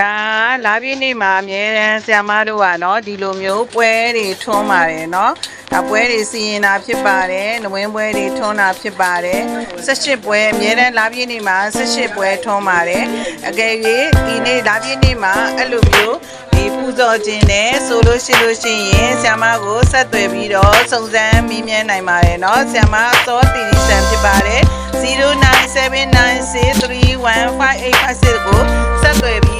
ဒါလာပြည့်နေ့မှာအများတန်းဆရာမတို့ကနော်ဒီလိုမျိုးပွဲတွေထွန်းပါတယ်နော်အပွဲတွေစီရင်တာဖြစ်ပါတယ်နဝင်ပွဲတွေထွန်းတာဖြစ်ပါတယ်18ပွဲအများတန်းလာပြည့်နေ့မှာ18ပွဲထွန်းပါတယ်အကယ်၍ဒီနေ့လာပြည့်နေ့မှာအဲ့လိုမျိုးဒီပူဇော်ခြင်းနဲ့ဆိုလို့ရှိလို့ရှိရင်ဆရာမကိုဆက်သွယ်ပြီးတော့စုံစမ်းမေးမြန်းနိုင်ပါတယ်နော်ဆရာမသောတီရီဆန်ဖြစ်ပါတယ်0979631585ကို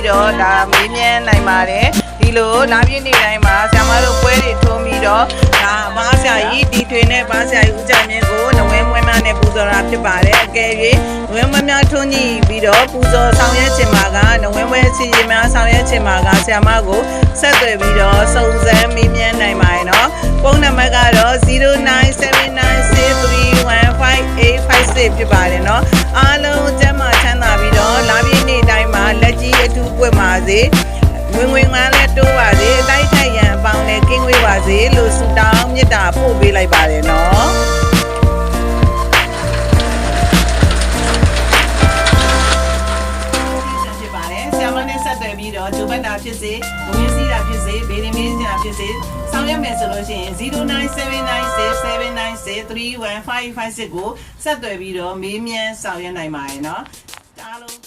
တော့ဒါမေးမြန်းနိုင်ပါတယ်ဒီလိုလာပြည့်နေ့တိုင်းမှာဆရာမတို့ပွဲတွေထုံးပြီးတော့ဒါဘာဆရာကြီးဒီထွေနဲ့ဘာဆရာကြီးဦးကြမြင့်ကိုနဝဲမွဲများနဲ့ပူဇော်တာဖြစ်ပါတယ်အကယ်၍နဝဲမွဲများထွန်းကြည့်ပြီးတော့ပူဇော်ဆောင်ရွက်ခြင်းမှာကနဝဲမွဲစီရင်များဆောင်ရွက်ခြင်းမှာကဆရာမကိုဆက်သွယ်ပြီးတော့စုံစမ်းမေးမြန်းနိုင်ပါတယ်နော်ဖုန်းနံပါတ်ကတော့0979631556ဖြစ်ပါတယ်နော် ပွင့်ပါစေဝင်ဝင်ငန်းလည်းတိုးပါစေအတိုက်ထိုက်ရန်အပေါင်းနဲ့ကင်းဝေးပါစေလို့ဆုတောင်းမေတ္တာပို့ပေးလိုက်ပါတယ်နော် ဖြစ်ပါတယ်ဆ iam မနဲ့ဆက်သွယ်ပြီးတော့ဂျိုဘတ်တာဖြစ်စေငွေစည်းတာဖြစ်စေဗေဒင်မေးစရာဖြစ်စေဆောင်ရွက်မယ်ဆိုလို့ရှိရင်097967963156ကိုဆက်သွယ်ပြီးတော့မေးမြန်းဆောင်ရွက်နိုင်ပါတယ်เนาะအားလုံး